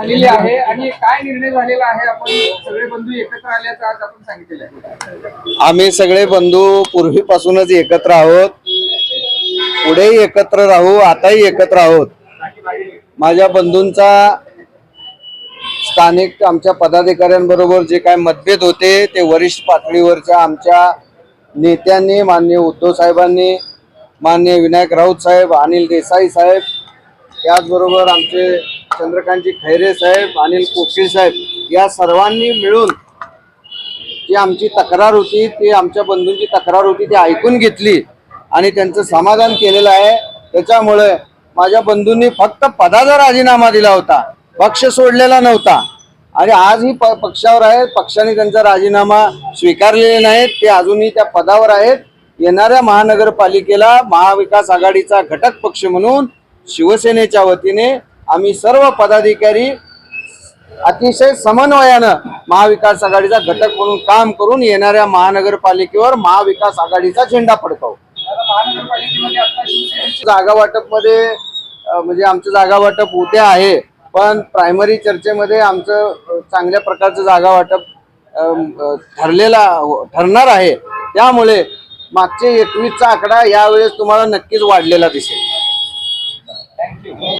झालेली आहे आणि काय निर्णय झालेला आहे? आपण सगळे बंधू एकत्र आल्याचं आज आपण सांगितलेलं आहे. आम्ही सगळे बंधू पूर्वीपासूनच एकत्र आहोत. पुढेही एकत्र राहू आताही एकत्र आहोत. माझ्या बंधूंचा स्थानिक आमच्या पदाधिकाऱ्यांबरोबर जे काय मतभेद होते ते वरिष्ठ पातळीवरच्या आमच्या नेत्यांनी मान्य उद्धव साहेबांनी मान्य विनायक राऊत साहेब अनिल देसाई साहेब त्याचबरोबर आमचे चंद्रकांतजी खैरे साहेब अनिल कोकीळ साहेब या सर्वांनी मिळून जी आमची तक्रार होती ती आमच्या बंधूंची तक्रार होती ती ऐकून घेतली आणि त्यांचं समाधान केलेलं आहे. त्याच्यामुळे माझ्या बंधूंनी फक्त पदाचा राजीनामा दिला होता पक्ष सोडलेला नव्हता. आणि आजही प पक्षावर आहेत पक्षाने त्यांचा राजीनामा स्वीकारलेले नाहीत ते अजूनही त्या पदावर आहेत. येणाऱ्या महानगरपालिकेला महाविकास आघाडीचा घटक पक्ष म्हणून शिवसेनेच्या वतीने आम्ही सर्व पदाधिकारी अतिशय समन्वयानं महाविकास आघाडीचा घटक म्हणून काम करून येणाऱ्या महानगरपालिकेवर महाविकास आघाडीचा झेंडा फडकावू. जागा वाटपमध्ये म्हणजे आमचं जागा वाटप उद्या आहे पण प्रायमरी चर्चेमध्ये आमचं चांगल्या प्रकारचं जागा वाटप ठरलेला ठरणार आहे. त्यामुळे मागचे एकवीसचा आकडा यावेळेस तुम्हाला नक्कीच वाढलेला दिसेल.